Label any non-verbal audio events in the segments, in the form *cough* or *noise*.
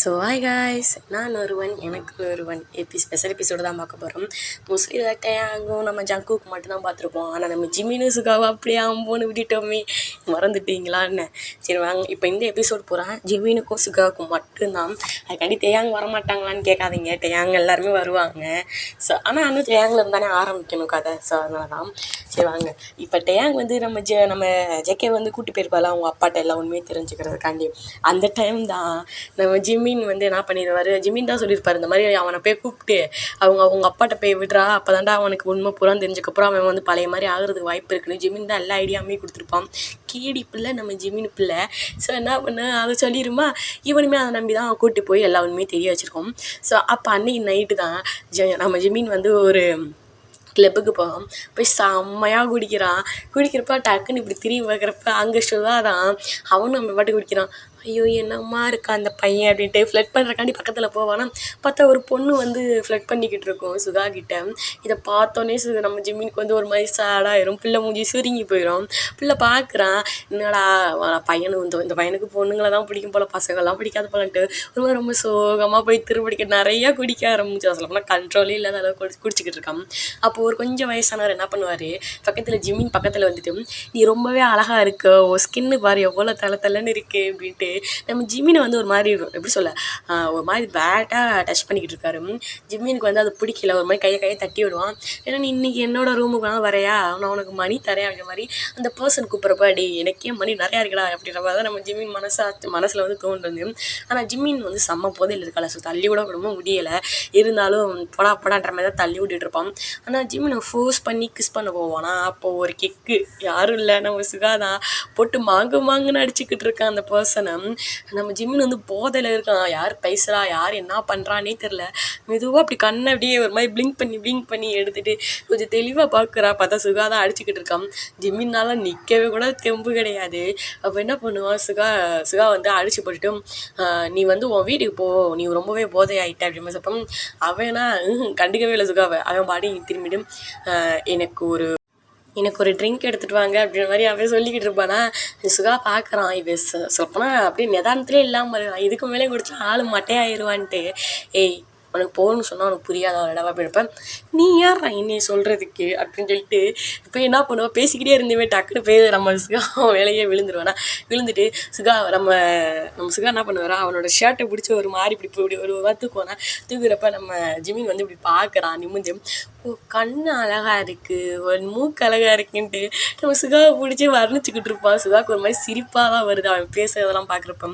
So hi guys நான் ஒருவன் எனக்கு ஒருவன். எப்பி ஸ்பெஷல் எபிசோடு தான் பார்க்க போகிறோம் மோஸ்ட்லி டேங்கும் நம்ம ஜங்குக்கு மட்டும்தான் பார்த்துருப்போம். ஆனால் நம்ம ஜிமினு சுகாவை அப்படியே அம்போன்னு விட்டுட்டோமே. மறந்துட்டீங்களான்னு சரி வாங்க. இப்போ இந்த எபிசோட் போகிறேன் ஜிமினுக்கும் சுகாவுக்கும் மட்டும்தான். அதுக்காண்டி தேயாங் வரமாட்டாங்களான்னு கேட்காதீங்க. தேயாங் எல்லாருமே வருவாங்க. ஸோ ஆனால் இன்னும் தேயாங்கில் இருந்தானே ஆரம்பிக்கணும் கதை. ஸோ அதனால தான் சரி வாங்க. இப்போ டேயாங் வந்து நம்ம ஜெ நம்ம ஜெகே வந்து கூட்டி போயிருப்பாள்? அவங்க அப்பாட்ட எல்லாம் உண்மையை தெரிஞ்சுக்கிறதுக்காண்டி. அந்த டைம் தான் நம்ம ஜிமின் வந்து என்ன பண்ணிடுவார் ஜிமின் தான் சொல்லியிருப்பாரு இந்த மாதிரி அவனை போய் கூப்பிட்டு அவங்க அவங்க அப்பாட்ட போய் விடுறா அப்போ தான்டா அவனுக்கு உண்மை பூரா தெரிஞ்சக்கப்புறம் அவன் வந்து பழைய மாதிரி ஆகிறதுக்கு வாய்ப்பு இருக்குன்னு ஜிமின் தான் எல்லா ஐடியாவுமே கொடுத்துருப்பான். கேடி பிள்ளை நம்ம ஜிமின் பிள்ளை. ஸோ என்ன பண்ண? அதை சொல்லிடுமா இவனுமே அதை நம்பி தான் கூப்பிட்டு கூட்டி போய் எல்லா உண்மையும் தெரிய வச்சுருக்கோம். ஸோ அப்போ அன்னைக்கு நைட்டு தான் ஜ நம்ம ஜிமின் வந்து ஒரு கிளப்புக்கு போகும் போய் செம்மையாக குடிக்கிறான். குடிக்கிறப்ப டக்குன்னு இப்படி திரும்பி பார்க்குறப்ப அங்கே சுதா தான் அவனும் நம்ம பாட்டு குடிக்கிறான். ஐயோ என்னம்மா இருக்கா அந்த பையன் அப்படின்ட்டு ஃப்ளட் பண்ணுறக்காண்டி பக்கத்தில் போவானா? பார்த்தா ஒரு பொண்ணு வந்து ஃப்ளட் பண்ணிக்கிட்டு இருக்கும் சுகா கிட்ட. இதை பார்த்தோன்னே சு நம்ம ஜிம்மினுக்கு வந்து ஒரு மாதிரி சேடாயிரும் பிள்ளை மூஞ்சி சுருங்கி போயிடும் பிள்ளை பார்க்குறான் என்னடா பையனும் பையனு இந்த இந்த பையனுக்கு பொண்ணுங்களை தான் பிடிக்கும் போல் பசங்கள்லாம் பிடிக்காது போலன்ட்டு. ஒரு மாதிரி ரொம்ப சோகமாக போய் திருப்படிக்க நிறையா குடிக்க ஆரம்பிச்சு சொல்ல போனால் கண்ட்ரோலே இல்லாத அளவுக்கு குடி குடிச்சிக்கிட்டு இருக்கான். அப்போ ஒரு கொஞ்சம் வயசானவர் என்ன பண்ணுவார்? பக்கத்தில் ஜிம்மின் பக்கத்தில் வந்துட்டு நீ ரொம்பவே அழகாக இருக்க. ஓ ஸ்கின்னு பாரு எவ்வளோ தலை தலைன்னு இருக்கு. அப்படின்ட்டு நம்ம ஜிம்மினை வந்து ஒரு மாதிரி எப்படி சொல்ல? ஒரு மாதிரி பேட்டாக டச் பண்ணிக்கிட்டு இருக்காரு. ஜிம்மினுக்கு வந்து அது பிடிக்கல. ஒரு மாதிரி கையை கையை தட்டி விடுவான். ஏன்னா நீ இன்னைக்கு என்னோட ரூமுக்கு வேணா வரையா? நான் உனக்கு மணி தரேன் அப்படின்ற மாதிரி அந்த பர்சன் கூப்பிட்றப்ப அடி எனக்கே மணி நிறையா இருக்குடா அப்படின்ற மாதிரி தான் நம்ம ஜிம்மின் மனசா மனசில் வந்து தோன்றுது. ஆனால் ஜிம்மின் வந்து செம்ம போதையில் இருக்கல ஸோ தள்ளி கூட ரொம்ப முடியலை. இருந்தாலும் படா படான்ற மாதிரி தான் தள்ளி விட்டுட்டு இருப்பான். ஆனால் ஜிம்மினை ஃபோர்ஸ் பண்ணி கிஸ் பண்ண போவானா? அப்போ ஒரு கிக்கு யாரும் இல்லை. நம்ம சுகாதான் போட்டு மாங்கு மாங்குன்னு அடிச்சுக்கிட்டு இருக்கான் அந்த பர்சனை நம்ம ஜிம்மின் வந்து போதையில் இருக்கான் யார் பேசுகிறா யார் என்ன பண்ணுறானே தெரில மெதுவாக அப்படி கண்ணை அப்படியே ஒரு மாதிரி பிளிங்க் பண்ணி பிளிங்க் பண்ணி எடுத்துகிட்டு கொஞ்சம் தெளிவாக பார்க்குறா பார்த்தா சுகா தான் அடிச்சுக்கிட்டு இருக்கான் ஜிம்மினால நிற்கவே கூட தெம்பு கிடையாது. அப்போ என்ன பண்ணுவான் சுகா சுகா வந்து அடிச்சு போட்டுட்டு நீ வந்து உன் வீட்டுக்கு போ. நீ ரொம்பவே போதையாயிட்ட அப்படின்னு சொல்லிப்போ அவனா கண்டுக்கவே இல்லை சுகாவை. அவன் பாடி திரும்பிடும் எனக்கு ஒரு எனக்கு ஒரு ட்ரிங்க் எடுத்துகிட்டு வாங்க அப்படின்ற மாதிரி அவன் சொல்லிக்கிட்டு இருப்பானா சுகா பார்க்குறான் இவன் சொ சொல்லப்போனால் அப்படியே நிதானத்திலே இல்லாமல் இருக்கான். இதுக்கு மேலே குடிச்சா ஆள் மட்டையாயிருவான்ட்டு ஏய் உனக்கு போகணும்னு சொன்னால் உனக்கு புரியாதா. இடவா போயிருப்பேன் நீ யார் என்னைய சொல்கிறதுக்கு அப்படின்னு சொல்லிட்டு இப்போ என்ன பண்ணுவோம் பேசிக்கிட்டே இருந்தவே டக்குன்னு போய் நம்ம சுகா வேலையே விழுந்துருவானா? விழுந்துட்டு சுகா நம்ம நம்ம சுகா என்ன பண்ணுவாரா? அவனோட ஷர்ட்டை பிடிச்சி ஒரு மாதிரி இப்படி இப்படி ஒரு வா தூக்குவானா? தூக்குறப்ப நம்ம ஜிமின் வந்து இப்படி பார்க்குறான் நிமிந்து. ஓ கண்ணு அழகா இருக்கு. ஒரு மூக்கு அழகா இருக்குன்ட்டு நம்ம சுகாவை பிடிச்சி வர்ணிச்சுக்கிட்டு இருப்பான் சுகாவுக்கு ஒரு மாதிரி சிரிப்பாக தான் வருது அவன் பேசுறதெல்லாம் பார்க்குறப்ப.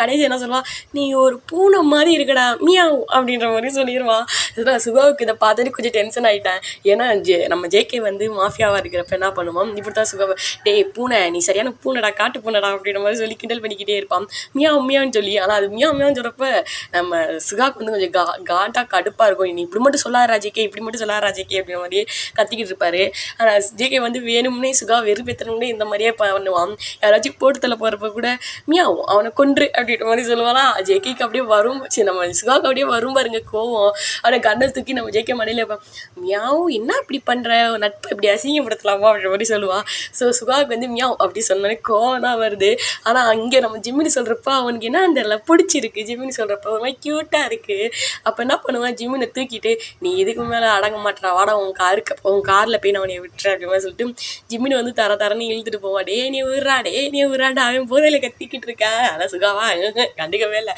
கடைசி என்ன சொல்லுவான் நீ ஒரு பூனை மாதிரி இருக்கடா மியாவ் அப்படின்ற மாதிரி சொல்லிடுவான் இதெல்லாம் சுகாவுக்கு இதை பார்த்துட்டு கொஞ்சம் டென்ஷன் ஆகிட்டேன் ஏன்னா ஜே நம்ம ஜேகே வந்து மாஃபியாவாக இருக்கிறப்ப என்ன பண்ணுவோம்? இப்படி தான் சுகாவை டேய் பூனை நீ சரியான பூனைடா காட்டு பூனைடா அப்படின்ற மாதிரி சொல்லி கிண்டல் பண்ணிக்கிட்டே இருப்பான். மியா மியான்னு சொல்லி. ஆனால் அது மியா மியான்னு சொல்கிறப்ப நம்ம சுகாவுக்கு வந்து கொஞ்சம் கா காட்டாக கடுப்பாக இருக்கும். நீ இப்படி மட்டும் சொல்லாதடா ஜேகே இப்படி மட்டும் சொல்லாதடா ஜேகே அப்படின்ற மாதிரியே கத்திக்கிட்டு இருப்பாரு. ஆனால் ஜேகே வந்து வேணும்னே சுகா வெறுப்பேற்றணும்னே இந்த மாதிரியே பண்ணுவான். யாராச்சும் போட்டுத்தல போகிறப்ப கூட மியாவும் அவனை கொன்று அப்படின்ற மாதிரி சொல்லுவானா. ஜேகேக்கு அப்படியே வரும். சரி நம்ம சுகாவுக்கு அப்படியே வரும் பாருங்க கோவம். அவனை கண்ணை தூக்கி நம்ம ஜேகே மடையில் வைப்பான் மியாவும் என்ன இப்படி பண்ணுற நட்பை இப்படி அசிங்கப்படுத்தலாமா? அப்படின்ற மாதிரி சொல்லுவான் ஸோ சுகாவுக்கு வந்து மியாவும் அப்படி சொன்னோன்னே கோவம் தான் வருது. ஆனால் அங்கே நம்ம ஜிம்மினி சொல்கிறப்ப அவனுக்கு என்ன தெரியல பிடிச்சிருக்கு? ஜிம்மினி சொல்கிறப்ப ஒரு மாதிரி க்யூட்டாக இருக்குது அப்போ என்ன பண்ணுவான்? ஜிம்மினை தூக்கிட்டு நீ இதுக்கு மேலே அடங்க மாட்டேறா. வாடா உன் காருக்கு உன் காரில் போய் நான் உன்னை விட்டுறேன் அப்படின்னு சொல்லிட்டு ஜிம்மின் வந்து தர தரன்னு இழுத்துட்டு போவா. டே நீ விடுறா டே நீ விடுறாடா அவன் போதையில் கத்திக்கிட்டு இருக்கா. அதான் சுகாவா. *laughs* கண்டுக்கவே இல்லை.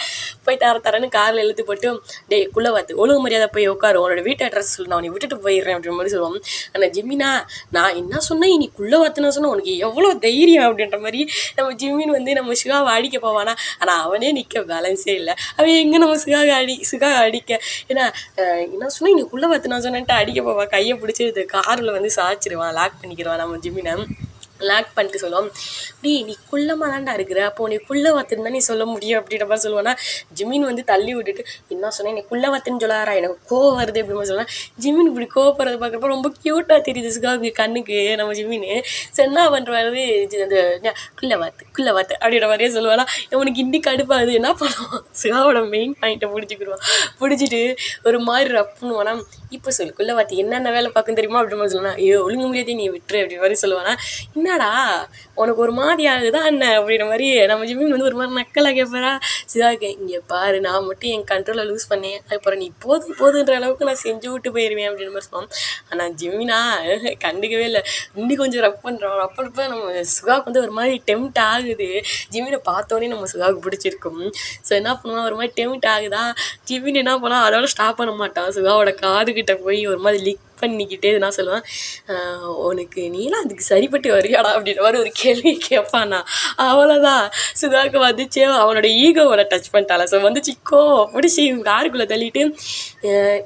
போய் தர தரன்னு காரில் இழுத்து போட்டு டேய் குள்ள பார்த்து ஒழுங்கு மரியாதை போய் உட்காரு. உன்னோட வீட்டு அட்ரஸ் சொல்லு. நான் உன்னை விட்டுட்டு போயிடுறேன் அப்படின்ற மாதிரி சொல்லுவான். ஆனால் ஜிம்மினா நான் என்ன சொன்னேன்? நீ குள்ள பார்த்து நான் உனக்கு எவ்வளோ தைரியம் அப்படின்ற மாதிரி நம்ம ஜிம்மின் வந்து நம்ம சுகாவை அடிக்க போவானா? ஆனால் அவனே நிற்க பேலன்ஸே இல்லை. அவன் எங்கே நம்ம சுகாவை அடி சுகா அடிக்க? ஏன்னா என்ன சொன்னேன்? நீ குள்ள பார்த்து நான் சொன்னேன்ட்டு. அடிக்க போவான் கையை பிடிச்சி இது காரில் வந்து சாய்ச்சிருவான் லாக் பண்ணிக்கிடுவான் நம்ம ஜிம்மினை லாக் பண்ணிட்டு சொல்லுவோம். டேய் நீ குள்ளமாக தான்டா இருக்கிற? அப்போ நீ குள்ள வாத்துன்னு நீ சொல்ல முடியும் அப்படின்ற மாதிரி சொல்லுவேன்னா ஜிமின் வந்து தள்ளி விட்டுட்டு என்ன சொன்னேன் நீ குள்ள வாத்துன்னு சொல்லாரா எனக்கு கோவம் வருது அப்படின்னு சொல்லலாம் ஜிமின் இப்படி கோவப்படுறது பார்க்குறப்ப ரொம்ப க்யூட்டாக தெரியுது சுகாவுக்கு கண்ணுக்கு நம்ம ஜிமின் சரி என்ன பண்ணுறாரு அந்த குள்ள வாத்து குள்ள வாத்து அப்படின்ற மாதிரியே சொல்லுவானா. உனக்கு இன்னி கடுப்பாகுது என்ன பண்ணுவான்? சுகாவோட மெயின் பாயிண்ட்டை பிடிச்சிக்கிடுவான். பிடிச்சிட்டு ஒரு மாதிரி ரப்புன்னு வேணா இப்போ சொல்லு குள்ள வாத்து என்னென்ன வேலை பார்க்கும் தெரியுமா? அப்படி மாதிரி சொல்லலாம் ஐயோ ஒழுங்கு முடியாதே நீ விட்டுரு அப்படி மாதிரி சொல்லுவானா. என்னடா? உனக்கு ஒரு மாதிரி ஆகுதா என்ன அப்படின்ற மாதிரி நம்ம ஜிம்மின் வந்து ஒரு மாதிரி நக்கலாக கேட்பாரா சிவாக்கு இங்கே பாரு நான் மட்டும் என் கண்ட்ரோலை லூஸ் பண்ணேன். அதுக்கப்புறம் நீ போதும் போதுன்ற அளவுக்கு நான் செஞ்சு விட்டு போயிடுவேன் அப்படின்ற மாதிரி சொன்னோம் ஆனால் ஜிம்மினா *laughs* கண்டுக்கவே இல்லை. இன்னும் கொஞ்சம் ரப் பண்ணுறோம் ரப் பண்ணுறப்ப நம்ம சுகாவுக்கு வந்து ஒரு மாதிரி டெம்ட் ஆகுது. ஜிம்மினை பார்த்தோன்னே நம்ம சுகாவுக்கு பிடிச்சிருக்கும். ஸோ என்ன பண்ணுவோம் ஒரு மாதிரி டெம்ட் ஆகுதா? ஜிம்மின் என்ன பண்ணால் அதோட ஸ்டாப் பண்ண மாட்டான். சுகாவோட காதுகிட்ட போய் ஒரு மாதிரி லிக் பண்ணிக்கிட்டே நான் சொல்லுவேன் உனக்கு நீலாம் அதுக்கு சரிப்பட்டு வரியாடா அப்படின்ற மாதிரி ஒரு கேள்வி கேட்பானா அவ்வளோதான் சுதாக்கு வந்துச்சு. அவனோட ஈகோவோட டச் பண்ணிட்டாள? ஸோ வந்து சிக்கோ பிடிச்சி காருக்குள்ளே தள்ளிட்டு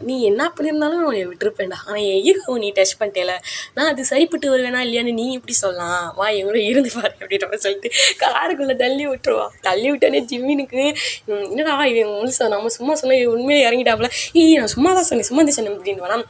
நீ என்ன பண்ணியிருந்தாலும் உன்னை விட்டுருப்பேன்டா. ஆனால் என் ஈகோ நீ டச் பண்ணிட்டேல. நான் அது சரிப்பட்டு வருவேனா இல்லையான்னு நீ எப்படி சொல்லலாம். வா என் கூட இருந்து பாரு அப்படின்ற மாதிரி சொல்லிட்டு காருக்குள்ளே தள்ளி விட்டுருவான் தள்ளி விட்டோன்னே ஜிம்மினுக்கு என்னடா இவன் முழுசா நம்ம சும்மா சொன்ன உண்மையிலே இறங்கிட்டாப்புல ஈ நான் சும்மா தான் சொன்னேன். சும்மா தான் சொன்னேன் அப்படின்னு வேணாம்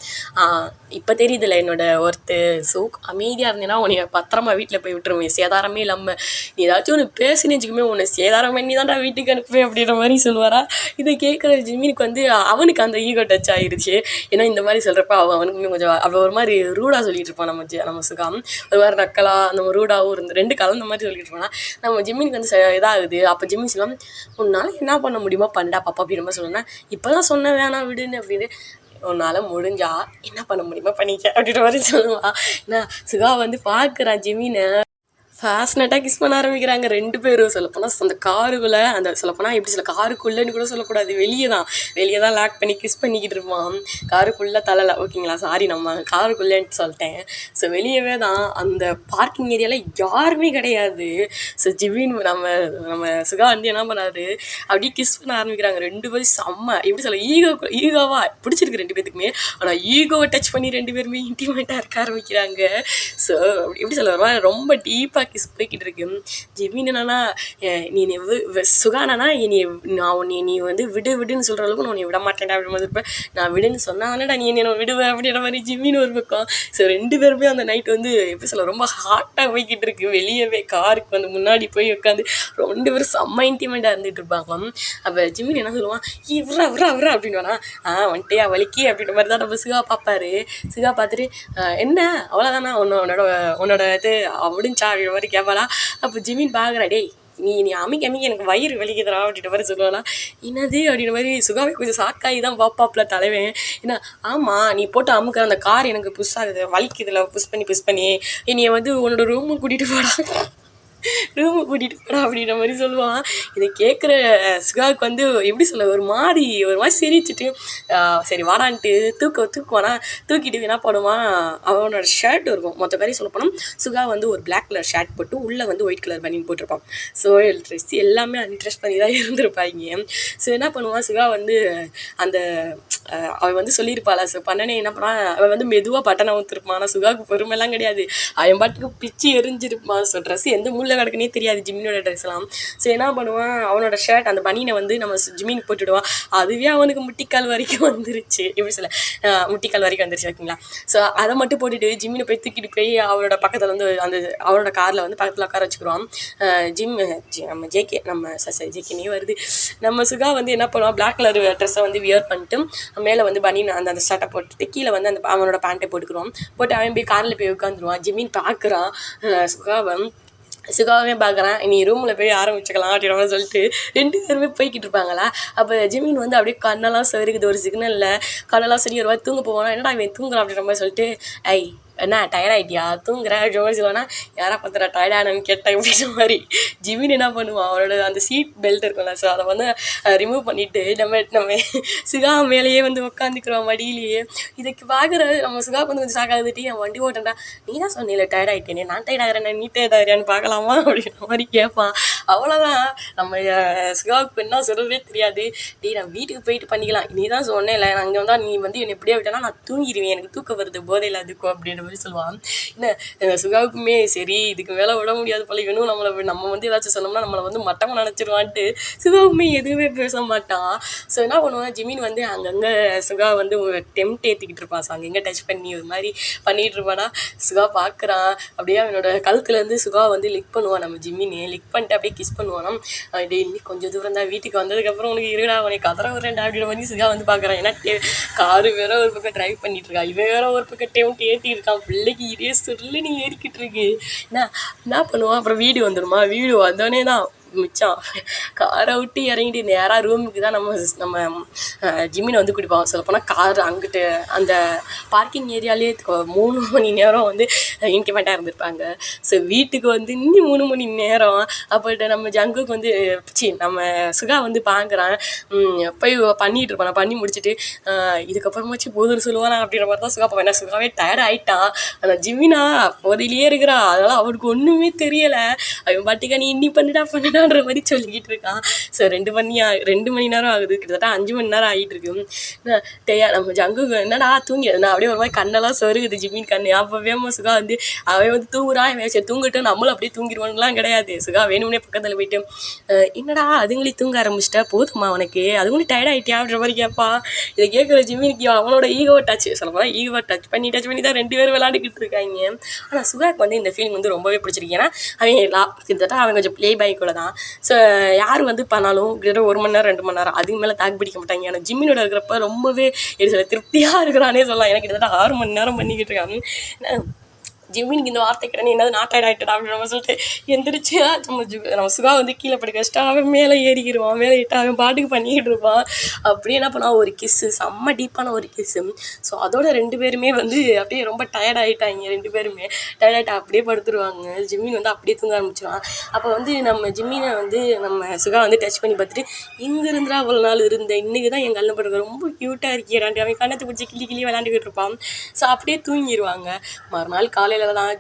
இப்போ தெரியுதுல்ல என்னோட ஒருத்தர் ஸோ அமைதியாக இருந்தேன்னா உன்னை பத்திரமா வீட்டில் போய் விட்டுருவேன். சேதாரமே இல்லாமல் நீ ஏதாச்சும் ஒன்று பேசுன்னு வச்சுக்கோமே உன்னை சேதாரம் பண்ணி தான்டா வீட்டுக்கு அனுப்புவேன் அப்படின்ற மாதிரி சொல்லுவாரா? இதை கேட்குற ஜிம்மினுக்கு வந்து அவனுக்கு அந்த ஈகோ டச் ஆயிடுச்சு ஏன்னா இந்த மாதிரி சொல்கிறப்ப அவன் அவனுக்குமே கொஞ்சம் அவள் ஒரு மாதிரி ரூடாக சொல்லிட்டு இருப்பான் நம்ம ஜி- நம்ம சுகாம். ஒரு மாதிரி நக்கலா நம்ம ரூடாகவும் இருந்து ரெண்டு கலந்த மாதிரி சொல்லிட்டு இருப்பானா? நம்ம ஜிம்மினுக்கு வந்து ச- இதாகுது. அப்போ ஜிம்மி சொல்லலாம் உன்னால் என்ன பண்ண முடியுமோ? பண்ணடா பாப்பா அப்படின்ற மாதிரி சொல்லுவேன் இப்போ தான் சொன்ன வேணாம் விடுன்னு அப்படின்னு உன்னால் முடிஞ்சா என்ன பண்ண முடியுமா? பண்ணிக்க அப்படின்ற மாதிரி சொல்லுவான் நான் சுகா வந்து பார்க்குறான் ஜிமீனை. ஃபேஷனட்டாக கிஸ் பண்ண ஆரம்பிக்கிறாங்க. ரெண்டு பேரும் சொல்லப்போனால் அந்த காருக்குள்ளே அந்த சொல்லப்போனால் எப்படி சொல்ல காருக்குள்ளேன்னு கூட சொல்லக்கூடாது. வெளியே தான் வெளியே தான் லாக் பண்ணி கிஸ் பண்ணிக்கிட்டு இருப்பான். காருக்குள்ளே தள்ளலை ஓகேங்களா? சாரி நம்ம காருக்குள்ளேன்னு சொல்லிட்டேன். ஸோ வெளியவே தான் அந்த பார்க்கிங் ஏரியாவில் யாருமே கிடையாது. ஸோ ஜிவின் நம்ம நம்ம சுகா வந்து என்ன பண்ணாரு? அப்படியே கிஸ் பண்ண ஆரம்பிக்கிறாங்க. ரெண்டு பேரும் செம்ம எப்படி சொல்ல ஈகோ ஈகோவா பிடிச்சிருக்கு ரெண்டு பேத்துக்குமே. ஆனால் ஈகோவை டச் பண்ணி ரெண்டு பேருமே இன்டிமேட்டாக இருக்க ஆரம்பிக்கிறாங்க. ஸோ எப்படி சொல்ல ரொம்ப டீப்பாக கிஸ் போய்கிட்டு இருக்கு ஜிமின் என்னன்னா நீ என்னை சுகானானா நீ நான் உன்னை நீ வந்து விடு விடுன்னு சொல்கிற அளவுக்கு நான் உன்னை விட மாட்டேன்டா அப்படி மாதிரி இருப்பேன். நான் விடுன்னு சொன்னாங்கடா நீ என்ன விடுவேன் அப்படின்ற மாதிரி ஜிம்மின்னு ஒரு பக்கம். ஸோ ரெண்டு பேருமே அந்த நைட் வந்து எப்படி சொல்ல ரொம்ப ஹாட்டாக போய்கிட்டு இருக்கு வெளியவே காருக்கு வந்து முன்னாடி போய் உட்காந்து ரெண்டு பேரும் செம்ம இன்டிமெண்ட்டாக இருந்துட்டு இருப்பாங்க. அப்போ ஜிம்மின் என்ன சொல்லுவான்? இவ்ரா விட்றா விட்றா அப்படின்னு வேணா ஆ வந்துட்டியா வலிக்கி அப்படின்ற மாதிரி தான் நம்ம சிகா பார்ப்பாரு சிகா பார்த்துட்டு என்ன? அவ்வளோதானா உன்னோட உன்னோட உன்னோட இது முடிஞ்சா அப்படின்ற மாதிரி கேட்பாளா அப்போ ஜிமின் பார்க்குறா டேய் நீ நீ அமைக்க அமைக்க எனக்கு வயிறு வலிக்குதுடா அப்படின்ற மாதிரி சொல்லுவாளா. என்னது? அப்படின்ற மாதிரி சுகாமி கொஞ்சம் சாக்காகி தான் பாப்பாப்புல தலைவன். என்ன ஆமாம் நீ போட்டு அமுக்கிற அந்த கார் எனக்கு புஷ் ஆகுது வலிக்குதுல புஷ் பண்ணி புஷ் பண்ணி. என்னைய வந்து உன்னோட ரூமு கூட்டிகிட்டு போடா. ரூமை கூட்டிகிட்டு போடா அப்படின்ற மாதிரி சொல்லுவான். இதை கேட்குற சுகாவுக்கு வந்து எப்படி சொல்ல ஒரு மாதிரி ஒரு மாதிரி சிரிச்சிட்டு சரி வாடான்ட்டு தூக்க தூக்குவானா தூக்கிட்டு என்ன பண்ணுவான் அவனோட ஷர்ட் இருக்கும். மொத்த பேரையும் சொல்ல போனால் சுகா வந்து ஒரு பிளாக் கலர் ஷர்ட் போட்டு உள்ளே வந்து ஒயிட் கலர் பனியன் போட்டிருப்பான். ஸோ ட்ரெஸ் எல்லாமே இன்ட்ரெஸ்ட் பண்ணி தான் இருந்திருப்பாங்க. ஸோ என்ன பண்ணுவான் சுகா வந்து அந்த அவள் வந்து சொல்லியிருப்பாளா ஸோ பண்ணனே என்ன பண்ணா அவள் வந்து மெதுவாக பட்டனை ஊற்றிருப்பான் ஆனால் சுகாவுக்கு பொறுமைலாம் கிடையாது. அவன் பாட்டுக்கு பிச்சு எரிஞ்சிருப்பான் ஸோ ட்ரெஸ் எந்த முள்ள கிடக்குனே தெரியாது. ஜிம்மினோட ட்ரெஸ்லாம் ஸோ என்ன பண்ணுவான்? அவனோட ஷர்ட் அந்த பனியனை வந்து நம்ம ஜிம்மினுக்கு போட்டுடுவான். அதுவே அவனுக்கு முட்டிக்கால் வரைக்கும் வந்துருச்சு. எப்படி சொல்ல? முட்டிக்கால் வரைக்கும் வந்துருச்சு ஓகேங்களா? ஸோ அதை மட்டும் போட்டுட்டு ஜிம்மினை போய் தூக்கிட்டு போய் அவனோட பக்கத்தில் வந்து அந்த அவனோட காரில் வந்து பக்கத்தில் உட்கார வச்சுக்கிறோம் ஜிம் ஜி- நம்ம ஜேகே நம்ம சரி ஜேகேனே வருது. நம்ம சுகா வந்து என்ன பண்ணுவான்? பிளாக் கலர் ட்ரெஸ்ஸை வந்து வியர் பண்ணிட்டு மேலே வந்து பனியன் அந்த அந்த சட்டை போட்டுட்டு கீழே வந்து அந்த அவனோட பேண்ட்டை போட்டுக்கிறோம். போட்டு அவன் போய் காரில் போய் உட்காந்துருவான் ஜிம்மின் பார்க்குறான் சுகாபம் சுகாவே பார்க்குறான் நீ ரூமில் போய் ஆரம்பிச்சுக்கலாம் அப்படின்ற சொல்லிட்டு ரெண்டு பேருமே போய்கிட்டு இருப்பாங்களா? அப்போ ஜிமின் வந்து அப்படியே கண்ணெல்லாம் சரிக்குது ஒரு சிக்னலில் கண்ணெல்லாம் சரி ஒரு தூங்க போவானா? என்னடா இவன் தூங்குறான் அப்படின்ற மாதிரி சொல்லிட்டு ஐ என்ன டயர்ட் ஆகிட்டியா தூங்குற அப்படின்ற மாதிரி சொல்லுவானா யாரா டயர்ட் டயர்டானு கேட்டேன் அப்படின்ற மாதிரி. ஜிமின் என்ன பண்ணுவான் அவரோட அந்த சீட் பெல்ட் இருக்கும்ல ஸோ அதை வந்து ரிமூவ் பண்ணிவிட்டு நம்ம நம்ம சுகா மேலேயே வந்து உட்காந்துக்கிறோம் மடியிலேயே. இதுக்கு பார்க்குற நம்ம சுகா வந்து கொஞ்சம் சாக்காதுட்டி நான் வண்டி ஓட்டேன்டா நீ தான் சொன்னில டயர்ட் ஆகிட்டேனே நான் டயர்ட் ஆகிறேன் நீ டயர்ட் ஆகிறியான்னு பார்க்கலாமா? அப்படின்ற மாதிரி கேட்பான் அவ்வளோதான் நம்ம சுகாவுக்கு என்ன சொல்கிறதே தெரியாது. டேய் நான் வீட்டுக்கு போயிட்டு பண்ணிக்கலாம். நீ தான் சொன்னேன்ல நான் அங்கே வந்தால் நீ வந்து என்னை எப்படியே விட்டேன்னா நான் தூங்கிடுவேன் எனக்கு தூக்கம் வருது போதையில் அதுக்கும் அப்படின்ற மாதிரி சொல்லுவான் என்ன சுகாவுக்குமே சரி இதுக்கு மேலே விட முடியாது போல. இவனும் நம்மளை நம்ம வந்து ஏதாச்சும் சொன்னோம்னா நம்மளை வந்து மட்டமாக நினச்சிருவான்ட்டு சுகாவுக்குமே எதுவுமே பேச மாட்டான் ஸோ என்ன பண்ணுவான் ஜிமின் வந்து அங்கங்கே சுகா வந்து டெம்ட் ஏற்றிக்கிட்டு இருப்பான் ஸோ அங்கங்கே டச் பண்ணி ஒரு மாதிரி பண்ணிகிட்டு இருப்பானா. சுகா பார்க்குறான் அப்படியே அவனோட கழுத்துலேருந்து சுகா வந்து லிக் பண்ணுவான். நம்ம ஜிம்மின்னு லிக் பண்ணிட்டு அப்படியே கிஸ் பண்ணுவானாம் டெய்லி கொஞ்சம் தூரம் தான் வீட்டுக்கு வந்ததுக்கப்புறம் உனக்கு இருடா உனக்கு கதற வரேன்டா அப்படின்னு மாதிரி சுகா வந்து பார்க்குறான் ஏன்னா காரு வேற ஒரு பக்கம் டிரைவ் பண்ணிட்டு இருக்கா. இவன் வேற ஒரு பக்கம் டெம்ட் ஏற்றி இருக்கான் பிள்ளைக்கு இதே சொல்லுன்னு ஏறிக்கிட்டு இருக்கு. என்ன என்ன பண்ணுவோம் அப்புறம் வீடு வந்துடுமா வீடு வந்தோடனே தான் மிச்சம். காரை விட்டு இறங்கிட்டு நேராக ரூமுக்கு தான் நம்ம நம்ம ஜிம்மினை வந்து கூட்டிப்போம் சொல்லப்போனால் கார் அங்கிட்டு அந்த பார்க்கிங் ஏரியாலே மூணு மணி நேரம் வந்து இன்கிமெண்ட்டாக இருந்திருப்பாங்க. ஸோ வீட்டுக்கு வந்து இன்னும் மூணு மணி நேரம். அப்போ நம்ம ஜங்குக்கு வந்து சி நம்ம சுகா வந்து பார்க்குறான் போய் பண்ணிகிட்டு இருப்பான். நான் பண்ணி முடிச்சுட்டு இதுக்கப்புறமாச்சும் போதும்னு சொல்லுவானா அப்படின்ற மாதிரி தான் சுகா பார்ப்பேன். சுகாவே டயர்ட் ஆகிட்டான் அந்த ஜிம்மினா போதையிலேயே இருக்கிறா. அதனால் அவனுக்கு ஒன்றுமே தெரியலை. அவன் பாட்டுக்கா நீ இன்னி பண்ணிடா பண்ணிடா. வேண்டான்ற மாதிரி சொல்லிக்கிட்டு இருக்கான். ஸோ ரெண்டு மணி ரெண்டு மணி நேரம் ஆகுது. கிட்டத்தட்ட அஞ்சு மணி நேரம் ஆகிட்டு இருக்கு. டேயா நம்ம ஜங்கு என்னடா தூங்கியது நான் அப்படியே ஒரு மாதிரி கண்ணெல்லாம் சொருகுது ஜிம்மின் கண்ணு அப்போவே சுகா வந்து அவன் வந்து தூங்குறான் அவன் சரி தூங்கிட்டு நம்மளும் அப்படியே தூங்கிடுவோம்லாம் கிடையாது. சுகா வேணும்னே பக்கத்தில் போயிட்டு என்னடா அதுங்களே தூங்க ஆரம்பிச்சிட்டா? போதுமா உனக்கு? அதுங்களும் டயர்ட் ஆகிட்டியா அப்படின்ற மாதிரி கேட்பா இதை கேட்குற ஜிம்மினுக்கு அவனோட ஈகோ டச் சொல்லப்போனால் ஈகோ டச் பண்ணி டச் பண்ணி தான் ரெண்டு பேரும் விளாண்டுக்கிட்டு இருக்காங்க. ஆனால் சுகாக்கு வந்து இந்த ஃபீலிங் வந்து ரொம்பவே பிடிச்சிருக்கு. ஏன்னா அவன் லா கிட்டத்தட்ட அவன் கொஞ்சம் ப்ளே பாய்க்குள்ள தான். ஸோ யார் வந்து பண்ணாலும் கிட்டத்தட்ட ஒரு மணி நேரம் ரெண்டு மணி நேரம் அதுக்கு மேலே தாக்கு பிடிக்க மாட்டாங்க. ஏன்னா ஜிம்மினோட இருக்கிறப்ப ரொம்பவே சில திருப்தியாக இருக்கிறானே சொல்லலாம். எனக்கு கிட்டத்தட்ட ஆறு மணி நேரம் பண்ணிக்கிட்டு இருக்காங்க. ஜிம்மினுக்கு இந்த வார்த்தை கிட்ட என்னது நாட்டாய்ட் ஆகிட்டடா அப்படின்னு சொல்லிட்டு எந்திரிச்சு நம்ம ஜு நம்ம சுகா வந்து கீழே படுக்க வச்சுட்டு அவன் மேலே ஏறிக்கிடுவான் மேலே ஏறிட்டு அவன் பாட்டுக்கு பண்ணிக்கிட்டு இருப்பான். அப்படியே என்ன பண்ணான் ஒரு கிஸ்ஸு செம்ம டீப்பான ஒரு கிஸ்ஸு ஸோ அதோட ரெண்டு பேருமே வந்து அப்படியே ரொம்ப டயர்ட் ஆகிட்டாங்க ரெண்டு பேருமே. டயர்ட் ஆகிட்டு அப்படியே படுத்துருவாங்க. ஜிம்மின் வந்து அப்படியே தூங்க ஆரம்பிச்சிடுவான் அப்போ வந்து நம்ம ஜிம்மினை வந்து நம்ம சுகா வந்து டச் பண்ணி பார்த்துட்டு இங்கே இருந்துடா அவ்வளோ நாள் இருந்தேன் இன்றைக்கி தான் எங்கள் அண்ணன் படுக்க ரொம்ப க்யூட்டாக இருக்கிறான்ட்டு அவன் கண்ணத்தை பிடிச்சி கிளி கிளி விளாண்டுக்கிட்டு இருப்பான். ஸோ அப்படியே தூங்கிடுவாங்க மறுநாள் காலையில் காலையில் தான்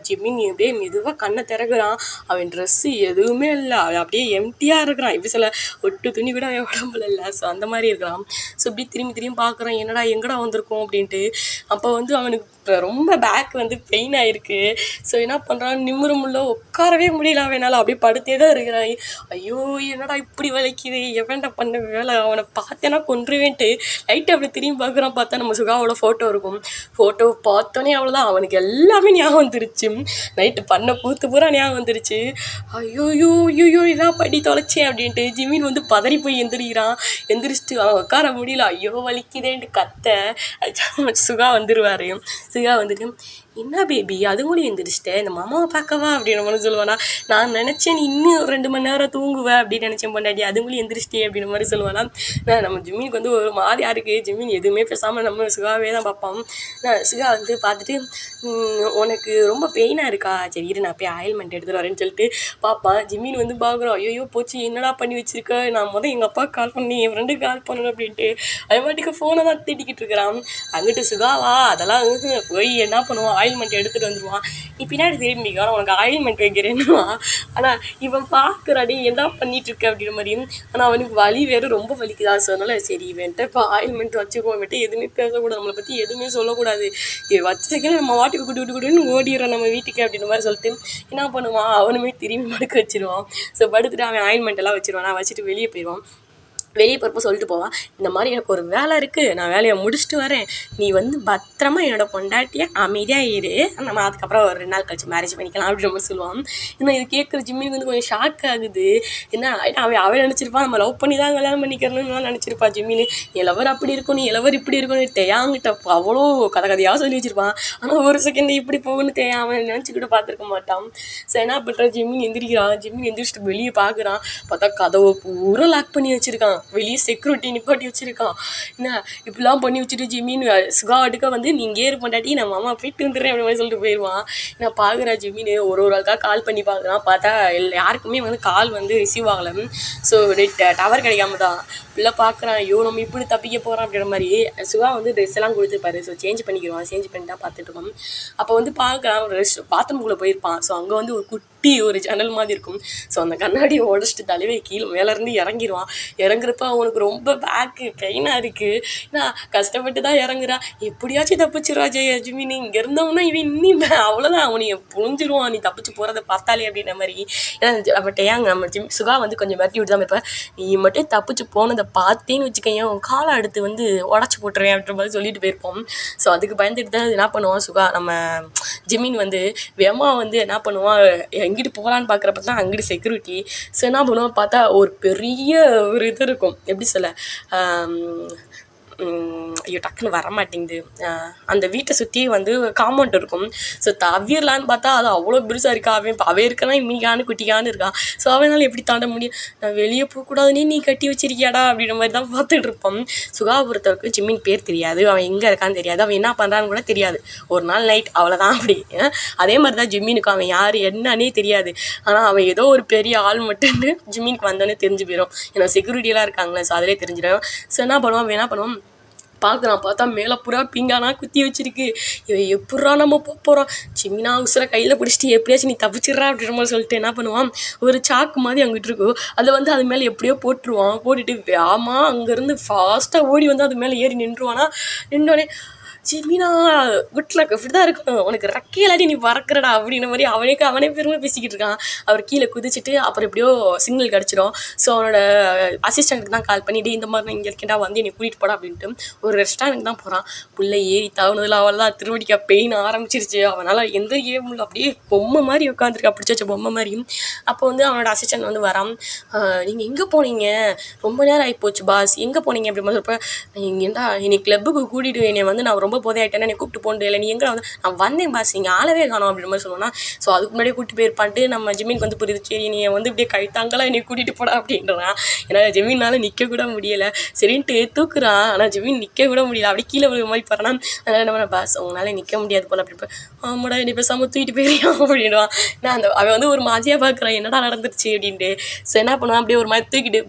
அப்படியே மெதுவாக கண்ணை திறகுறான் அவன் ட்ரெஸ்ஸு எதுவுமே இல்லை. அவன் அப்படியே எம்டியாக இருக்கிறான். இப்போ சில ஒட்டு துணி கூட அவன் உடம்புல இல்லை. ஸோ அந்த மாதிரி இருக்கிறான். ஸோ இப்படி திரும்பி திரும்பி பார்க்குறான் என்னடா எங்கடா வந்திருக்கோம்? அப்படின்ட்டு. அப்போ வந்து அவனுக்கு ரொம்ப பேக் வந்து பெயின் ஆகிருக்கு ஸோ என்ன பண்ணுறான் நிமிர முள்ள உட்காரவே முடியல அவனால். அப்படியே படுத்தே தான் இருக்கிறான். ஐயோ என்னடா இப்படி வலிக்குது? எவன்டா பண்ண வேலை? அவனை பார்த்தேன்னா கொன்றுவேன்ட்டு. லைட்டு அப்படி திரும்பி பார்க்குறான் பார்த்தா நம்ம சுகாவோட ஃபோட்டோ இருக்கும். ஃபோட்டோ பார்த்தோன்னே அவ்வளோதான் அவனுக்கு எல்லாமே ஞாபகம் வந்துருச்சு நைட்டு பண்ண பூத்து பூரா ஞாபகம் வந்துருச்சு. ஐயோயோ ஐயோயோ இதான் படி தொலைச்சேன் அப்படின்ட்டு ஜிமின் வந்து பதறி போய் எந்திரிக்கிறான். எந்திரிச்சிட்டு அவன் உட்கார முடியல. ஐயோ வலிக்குதேன்ட்டு கத்த. சுகா வந்துடுவார் சுகா வந்துட்டு என்ன பேபி அதுவும் எந்திரிச்சிட்டேன் இந்த மாமாவை பார்க்கவா அப்படின்னு மாதிரி சொல்லுவானா? நான் நினச்சேன் இன்னும் ரெண்டு மணி நேரம் தூங்குவேன் அப்படின்னு நினச்சேன் பொண்டாட்டி. அதுங்களும் எந்திரிச்சிட்டே அப்படின்ற மாதிரி சொல்லுவானா? நான் நம்ம ஜிம்மினுக்கு வந்து ஒரு மாதிரியாக இருக்குது ஜிம்மின் எதுவுமே பேசாமல் நம்ம சுகாவே தான் பார்ப்போம். நான் சுகா வந்து பார்த்துட்டு உனக்கு ரொம்ப பெயினாக இருக்கா? சரி இரு நான் போய் ஆயில்மெண்ட் எடுத்துகிட்டு வரேன்னு சொல்லிட்டு பார்ப்பான் ஜிம்மின் வந்து பார்க்குறோம் ஐயோ போச்சு. என்னடா பண்ணி வச்சிருக்க? நான் முதல் எங்கள் அப்பா கால் பண்ணி என் ஃப்ரெண்டுக்கு கால் பண்ணணும் அப்படின்ட்டு. அது பாட்டுக்கு ஃபோனை தான் தேடிக்கிட்டு இருக்கிறான். அங்கிட்டு சுகாவா? அதெல்லாம் போய் என்ன பண்ணுவான் ஆயில்மெண்ட் எடுத்துகிட்டு வந்துடுவான் நீ பின்னாடி திரும்பிக்கான உனக்கு ஆயில்மெண்ட் வைக்கிறேன்னுவான் ஆனால் இவன் பார்க்குறாடி என்ன பண்ணிட்டு இருக்க? அப்படின்ற மாதிரியும் ஆனால் அவனுக்கு வலி வேறு ரொம்ப வலிக்குதா? ஸோ அதனால் சரி இவன்ட்ட இப்போ ஆயில்மெண்ட் வச்சுக்கோன்ட்டு எதுவுமே பேசக்கூடாது. நம்மளை பற்றி எதுவுமே சொல்லக்கூடாது. வச்சுக்கல நம்ம வாட்டுக்கு குடு விட்டு குடுன்னு ஓடிடுறோம் நம்ம வீட்டுக்கு அப்படின்ற மாதிரி சொல்லிட்டு என்ன பண்ணுவான்? அவனுமே திரும்பி படுக்க வச்சிருவான். ஸோ படுத்துட்டு அவன் ஆயில்மெண்ட் எல்லாம் வச்சிருவான். நான் வச்சுட்டு வெளியே போயிடுவான். வெளியே போகிறப்ப சொல்லிட்டு போவா இந்த மாதிரி எனக்கு ஒரு வேலை இருக்குது நான் வேலையை முடிச்சுட்டு வரேன். நீ வந்து பத்திரமா என்னோடய பொண்டாட்டியை அமைதியாக இரு. நம்ம அதுக்கப்புறம் ஒரு ரெண்டு நாள் கழிச்சு மேரேஜ் பண்ணிக்கலாம் அப்படின்ற மாதிரி சொல்லுவான் இன்னும் இது கேட்குற ஜிம்மிக்கு வந்து கொஞ்சம் ஷாக் ஆகுது. என்ன அவன் அவன் நினச்சிருப்பான் நம்ம லவ் பண்ணி தான் கல்யாணம் பண்ணிக்கிறணும்னு நினச்சிருப்பா ஜிம்மின்னு. நீ லவர் அப்படி இருக்கும் நீ லவர் இப்படி இருக்கும்னு தேயாங்கிட்ட அவ்வளோ கதை கதையாக சொல்லி வச்சிருப்பான் ஆனால் ஒரு செகண்ட் இப்படி போகணும்னு தேயா நினச்சிக்கிட்டு பார்த்துருக்க மாட்டான். சரி என்ன பண்ணுறான் ஜிம்மின் எந்திரிக்கிறான் ஜிம்மின் எந்திரிச்சிட்டு வெளியே பார்க்குறான் பார்த்தா கதவை பூரா லாக் பண்ணி வச்சிருக்கான். வெளியே செக்யூரிட்டி நிப்பாட்டி வச்சுருக்கான். என்ன இப்படிலாம் பண்ணி வச்சுட்டு ஜிமின் சுகாவாட்டுக்காக வந்து நீங்கள் ஏறு பண்ணாட்டி நான் மாமா போயிட்டு வந்துடுறேன் அப்படி மாதிரி சொல்லிட்டு போயிடுவான் நான் பார்க்குறேன் ஜிமின் ஒரு ஒரு ஆளுக்காக கால் பண்ணி பார்க்குறான் பார்த்தா யாருக்குமே வந்து கால் வந்து ரிசீவ் ஆகலை. ஸோ டவர் கிடைக்காம தான் பிள்ளை பார்க்குறான் ஐயோ நம்ம இப்படி தப்பிக்க போகிறோம் அப்படின்ற மாதிரி. சுகா வந்து ட்ரெஸ் எல்லாம் கொடுத்துருப்பாரு. ஸோ சேஞ்ச் பண்ணிக்கிடுவான் சேஞ்ச் பண்ணி தான் பார்த்துட்டு இருக்கோம். அப்போ வந்து பார்க்குறான் ரெஸ்ட் பாத்ரூம்குள்ளே போயிருப்பான். ஸோ அங்கே வந்து ஒரு குட்டி ஒரு ஜன்னல் மாதிரி இருக்கும். ஸோ அந்த கண்ணாடியை உடச்சிட்டு தலைவை கீழே மேலேருந்து இறங்கிடுவான் இறங்குறப்ப அவனுக்கு ரொம்ப பேக்கு பெயினாக இருக்குது நான் கஷ்டப்பட்டு தான் இறங்குறான் எப்படியாச்சும் தப்பிச்சிடுவா ஜெய அஜ்மினி இங்கே இருந்தவனா இவன் இன்னும் அவ்வளோதான் அவனை புரிஞ்சிருவான் நீ தப்பிச்சு போகிறத பார்த்தாலே அப்படின்ற மாதிரி. ஏன்னா பட் ஏங்க நம்ம ஜிம் சுகா வந்து கொஞ்சம் மிரட்டி விட்டு தான் இருப்பேன் நீ மட்டும் தப்பிச்சு போனதை பார்த்தேன்னு வச்சுக்கோங்க உன் காலை அடுத்து வந்து உடச்சி போட்டுறேன் அப்படின்ற மாதிரி சொல்லிட்டு போயிருப்போம். ஸோ அதுக்கு பயந்துட்டு தான் என்ன பண்ணுவான் சுகா? நம்ம ஜிமின் வந்து வேமா வந்து என்ன பண்ணுவான்? எங்கிட்டு போகலான்னு பார்க்குறப்ப தான் அங்கிட்டு செக்யூரிட்டி ஸோ என்ன பண்ணுவோம் பார்த்தா ஒரு பெரிய ஒரு இது இருக்கும். எப்படி சொல்ல? ஐயோ டக்குன்னு வர மாட்டேங்குது அந்த வீட்டை சுற்றி வந்து காம்பவுண்ட் இருக்கும். ஸோ தவிரலான்னு பார்த்தா அது அவ்வளோ பெருசாக இருக்கா? அவன் இப்போ அவன் இருக்கானா? இம்மிக்கானு குட்டிக்கான்னு இருக்கா? ஸோ அவனால் எப்படி தாண்ட முடியும்? நான் வெளியே போகக்கூடாதுன்னு நீ கட்டி வச்சிருக்கியாடா? அப்படின்ற மாதிரி தான் பார்த்துட்டு இருப்பான். சுகா ஜிம்மின் பேர் தெரியாது. அவன் எங்கே இருக்கான்னு தெரியாது. அவன் என்ன பண்ணுறான்னு கூட தெரியாது. ஒரு நாள் நைட் அவ்வளோதான் அப்படி. அதே மாதிரி தான் ஜிம்மினுக்கு அவன் யார் என்னன்னே தெரியாது. ஆனால் அவன் ஏதோ ஒரு பெரிய ஆள் மட்டும்னு ஜிம்மினுக்கு வந்தோன்னே தெரிஞ்சு போயிடும் ஏன்னா செக்யூரிட்டியெலாம் இருக்காங்களே ஸோ அதிலே தெரிஞ்சிடும். ஸோ என்ன பண்ணுவான்? அவன் என்ன பண்ணுவான்? பார்க்குறான். பார்த்தா மேலே புறா பிங்கானா குத்தி வச்சிருக்கு. இவன் எப்பட்றா நம்ம போக போகிறோம் சிம்மினா உசுரை கையில் பிடிச்சிட்டு எப்படியாச்சும் நீ தப்பிச்சிடுறா அப்படின்ற மாதிரி சொல்லிட்டு என்ன பண்ணுவான்? ஒரு சாக்கு மாதிரி அங்கிட்டு இருக்கும். அதை வந்து அது மேலே எப்படியோ போட்டுருவான். போட்டுட்டு வேமா அங்கேருந்து ஃபாஸ்ட்டாக ஓடி வந்து அது மேலே ஏறி நின்றுவானா? நின்றோடனே ஜெமினா குட் லக் இப்படி தான் இருக்கணும் உனக்கு ரெக்கையிலாடி இல்லாட்டி நீ பறக்கிறடா அப்படின்ற மாதிரி அவனுக்கு அவனே பெருமை பேசிக்கிட்டு இருக்கான். அவர் கீழே குதிச்சுட்டு அப்புறம் எப்படியோ சிக்னல் கிடச்சிடும். ஸோ அவனோட அசிஸ்டண்ட்டுக்கு தான் கால் பண்ணிட்டு இந்த மாதிரி நான் இங்கே இருக்கேன்டா வந்து என்னை கூட்டிகிட்டு போடா அப்படின்ட்டு ஒரு ரெஸ்டாரண்ட் தான் போகிறான் புள்ள ஏறி தவணதில் அவள் தான் திருவடிக்கா பெயின் ஆரம்பிச்சிருச்சு. அவனால் எந்த ஏ முடியல அப்படியே பொம்மை மாதிரி உட்காந்துருக்கா பிடிச்ச வச்ச பொம்மை மாதிரியும் அப்போ வந்து அவனோட அசிஸ்டன்ட் வந்து வரான். நீங்கள் எங்கே போனீங்க? ரொம்ப நேரம் ஆகிப்போச்சு பாஸ் எங்கே போனீங்க? அப்படி மாதிரி சொல்கிறப்ப இங்கேண்டா என்னை கிளப்புக்கு கூட்டிகிட்டு என்னை வந்து நான் ரொம்ப போதையாயிட்டேன்னு என்னை கூப்பிட்டு போண்டு இல்லை நீ எங்கே வந்து நான் வந்தேன் பாஸ் நீங்கள் ஆளவே காணும் அப்படின்ற மாதிரி சொல்லுவோம்னா ஸோ அதுக்கு முன்னாடியே கூப்பிட்டு போயிருப்பான்ட்டு நம்ம ஜெமீனுக்கு வந்து புரியுது சரி நீ வந்து இப்படியே கழுத்தாங்கலாம் என்னை கூட்டிகிட்டு போடா அப்படின்றான் ஏன்னா ஜெமீனால் நிற்க கூட முடியலை. சரின்ட்டு தூக்குறான் ஆனால் ஜெமீன் நிற்க கூட முடியல. அப்படியே கீழே விழுக மாதிரி போறான்னா அதனால் என்ன பண்ண பாஸ் உங்களால் நிற்க முடியாது போல அப்படி ஆமாடா என்னை பேசாமல் தூக்கிட்டு போயிருக்கான் அப்படின்வான் நான் அந்த அவன் வந்து ஒரு மாதிரியாக பார்க்குறான் என்னடா நடந்துருச்சு அப்படின்ட்டு. ஸோ என்ன பண்ணுவான் அப்படியே ஒரு மாதிரி தூக்கிட்டு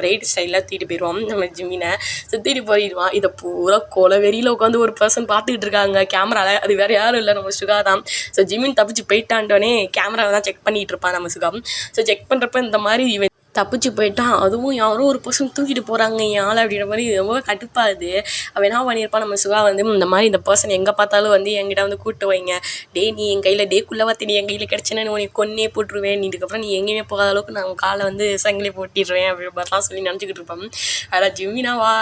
பிரைட் ஸ்டைலில் தூக்கிட்டு போயிடுவான் நம்ம ஜிம்மினை ஸோ தூக்கிட்டு போயிடுவான். இதை பூரா கொலை வெறியில் உட்காந்து ஒரு பர்சன் பார்த்துக்கிட்டு இருக்காங்க. கேமராவில் அது வேறு யாரும் இல்லை நம்ம சுகா தான். ஸோ ஜிமின் தப்பிச்சு போயிட்டான்டோடனே கேமராவை தான் செக் பண்ணிகிட்டு இருப்பான் நம்ம சுகா. ஸோ செக் பண்ணுறப்ப இந்த மாதிரி இவன் தப்பிச்சு போயிட்டான். அதுவும் யாரோ ஒரு பர்சன் தூக்கிட்டு போகிறாங்க என் ஆள் அப்படின்ற மாதிரி ரொம்ப கடுப்பாகுது அவன் என்ன பண்ணியிருப்பான்? நம்ம சுகா வந்து இந்த மாதிரி இந்த பர்சன் எங்கே பார்த்தாலும் வந்து என்கிட்ட வந்து கூப்பிட்டு வைங்க. டே நீ என் கையில் டே குள்ளவாத்தி நீ என் கையில் கிடச்சினா நீ உனக்கு கொன்னே போட்டுருவேன். நீ இதுக்கப்புறம் நீ எங்கேயுமே போகாத அளவுக்கு நான் உன் காலை வந்து சங்கிலி போட்டிடுவேன் அப்படி மாதிரிலாம் சொல்லி நினச்சிக்கிட்டு இருப்பான். அதான் ஜிம்மினாவா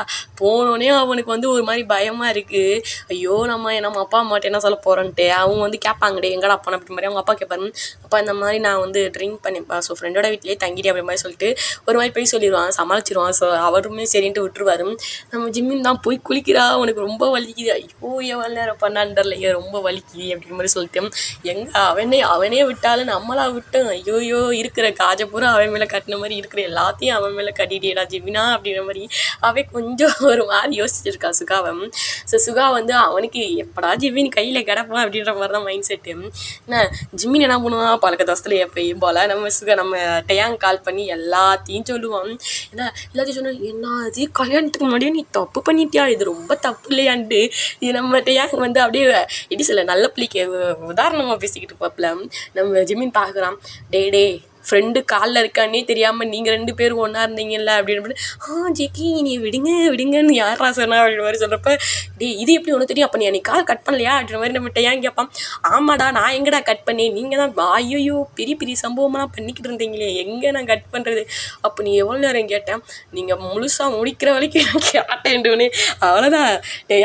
போனோடனே அவனுக்கு வந்து ஒரு மாதிரி பயமாக இருக்குது ஐயோ நம்ம நம்ம அப்பா அம்மாட்ட என்ன சொல்ல போகிறோன்ட்டு அவங்க வந்து கேட்பாங்கடே எங்கடா அப்பா அப்படி மாதிரி. அவங்க அப்பா கேட்பாரு அப்பா இந்த மாதிரி நான் வந்து ட்ரிங்க் பண்ணிப்பா ஸோ ஃப்ரெண்டோட வீட்லேயே தங்கிட்டே அப்படின்ற மாதிரி சொல்லிட்டு ஒரு மாதிரி போய் சொல்லிடுவான் சமாளிச்சிருவான். ஸோ அவருமே சரின்ட்டு விட்டுருவாரு. நம்ம ஜிம்மின் தான் போய் குளிக்கிறா? உனக்கு ரொம்ப வலிக்குது. ஐயோ எவ்வளோ நேரம் பண்ணான்னு ரொம்ப வலிக்குது அப்படிங்கிற மாதிரி சொல்லிட்டு எங்கே அவனே அவனே விட்டாலும் நம்மளா விட்டோம். ஐயோயோ இருக்கிற காஜை பூரா அவன் மேலே கட்டின மாதிரி இருக்கிற எல்லாத்தையும் அவன் மேலே கட்டிட்டேடா ஜிமினா அப்படின்ற மாதிரி அவன் கொஞ்சம் ஒரு மாதிரி யோசிச்சிருக்கா சுகாவன் ஸோ சுகா வந்து அவனுக்கு எப்படா ஜிம்மின் கையில் கிடப்பான் அப்படின்ற மாதிரி தான் மைண்ட் செட்டு என்ன ஜிம்மின் என்ன பண்ணுவான்? பழக்க தோசத்தில் எப்பயும் போல் நம்ம சுகா நம்ம டயாங் கால் பண்ணி எல்லாம் எல்லாத்தையும் சொல்லுவான். என்ன எல்லாத்தையும் சொன்னால் என்ன அது கல்யாணத்துக்கு முன்னாடியே நீ தப்பு பண்ணிட்டியா? இது ரொம்ப தப்பு இல்லையான்ட்டு இது நம்ம டயாங் வந்து அப்படியே எப்படி சொல்ல நல்ல பிள்ளைக்கு உதாரணமாக பேசிக்கிட்டு இருப்பாப்புல நம்ம ஜிம்மின் பார்க்குறான். டே டே ஃப்ரெண்டு காலில் இருக்கான்னே தெரியாமல் நீங்கள் ரெண்டு பேரும் ஒன்றா இருந்தீங்கல்ல அப்படின்னு ஆ ஜெக்கி நீ விடுங்க விடுங்கன்னு யாரா சொன்னா? அப்படின்ற மாதிரி சொல்கிறப்ப டேய் இது எப்படி ஒன்று தெரியும்? அப்போ நீ அன்னைக்கு கால் கட் பண்ணலையா? அப்படின்ற மாதிரி நம்ம ஏன் கேட்பான் ஆமாடா நான் எங்கடா கட் பண்ணேன் நீங்கள் தான் ஐயோ பெரிய பெரிய சம்பவமெல்லாம் பண்ணிக்கிட்டு இருந்தீங்களே எங்கே நான் கட் பண்ணுறது அப்போ நீ எவ்வளோ நேரம் கேட்டேன்? நீங்கள் முழுசாக முடிக்கிற வரைக்கும் நான் கேட்டேன்டுனே அவ்வளோதான்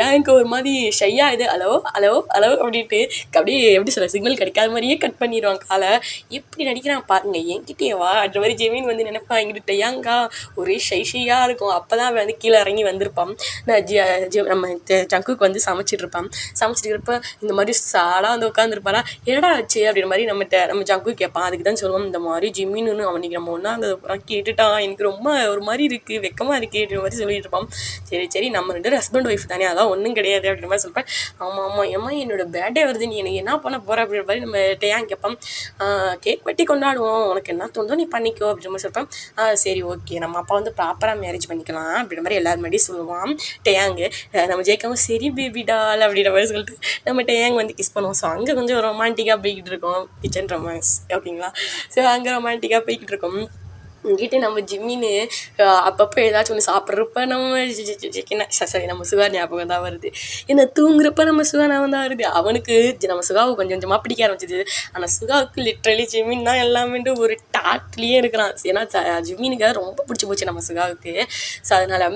எனக்கு ஒரு மாதிரி ஷையா இது? ஹலோ ஹலோ ஹலோ அப்படின்ட்டு அப்படியே எப்படி சொல்ல சிக்னல் கிடைக்காத மாதிரியே கட் பண்ணிடுவான் காலை. எப்படி நடிக்கிறான் பாருங்க என்கிட்டயே வா அந்த மாதிரி ஜெமீன் வந்து நினைப்பான் எங்கிட்ட ஏங்கா ஒரே ஷை ஷையாக இருக்கும். அப்போ தான் அவன் வந்து கீழே இறங்கி வந்திருப்பான். நான் ஜி நம்ம ஜங்குக்கு வந்து சமைச்சிட்டு இருப்பான் சமைச்சிட்டு இருப்ப இந்த மாதிரி சாலாக வந்து உட்காந்துருப்பாரா என்னடா ஆச்சு? அப்படின்ற மாதிரி நம்ம நம்ம ஜங்கு கேட்பான். அதுக்கு தான் சொல்லுவோம் இந்த மாதிரி ஜிம்மின்னு அவனுக்கு நம்ம ஒன்றா அந்த கேட்டுட்டான். எனக்கு ரொம்ப ஒரு மாதிரி இருக்குது வெக்கமாக இருக்குது அப்படின்ற மாதிரி சொல்லிட்டு இருப்பான் சரி சரி நம்ம ரெண்டு ஹஸ்பண்ட் ஒய்ஃப் தானே அதான் ஒன்றும் கிடையாது அப்படின்ற மாதிரி சொல்லுவேன் ஆமாம் ஆமாம் ஏம்மா என்னோட பேர்டே வருது. நீ எனக்கு என்ன பண்ண போகிற அப்படின்ற மாதிரி நம்ம டேயாங் கேட்பான். கேக் வெட்டி கொண்டாடுவோம். உனக்கு என்ன தோணுதோ நீ பண்ணிக்கோ அப்படின்ற மாதிரி சொல்லிப்பேன் சரி ஓகே. நம்ம அப்பா வந்து ப்ராப்பராக மேரேஜ் பண்ணிக்கலாம் அப்படின்ற மாதிரி எல்லாரும் மாதிரி சொல்லுவான். டேயாங்கு. நம்ம ஜெயிக்காம சரி பேபி டால் அப்படின்ற மாதிரி சொல்லிட்டு நம்ம டேயாங் வந்து கிஸ் பண்ணுவோம். ஸோ அங்கே கொஞ்சம் ரொமான்டிக்காக போய்கிட்டு இருக்கோம். கிச்சன் ரொமான்ஸ் ஓகேங்களா? ஸோ அங்கே ரொமான்டிக்காக போய்கிட்டு இருக்கோம். இங்கிட்ட நம்ம ஜிம்மின்னு அப்பப்போ ஏதாச்சும் ஒன்று சாப்பிட்றப்ப நம்ம சிக்கன சரி நம்ம சுகா ஞாபகம் தான் வருது. என்ன தூங்குறப்ப நம்ம சுகா ஞாபகம் தான் வருது. அவனுக்கு நம்ம சுகாவை கொஞ்சம் கொஞ்சமாக பிடிக்க ஆரம்பிச்சிது. ஆனால் சுகாவுக்கு லிட்ரலி ஜிம்மின் தான் எல்லாமே ஒரு டாட்லேயே இருக்கிறான். ஏன்னா ஜிம்மினுக்கு ரொம்ப பிடிச்சி போச்சு நம்ம சுகாவுக்கு. ஸோ அதனால்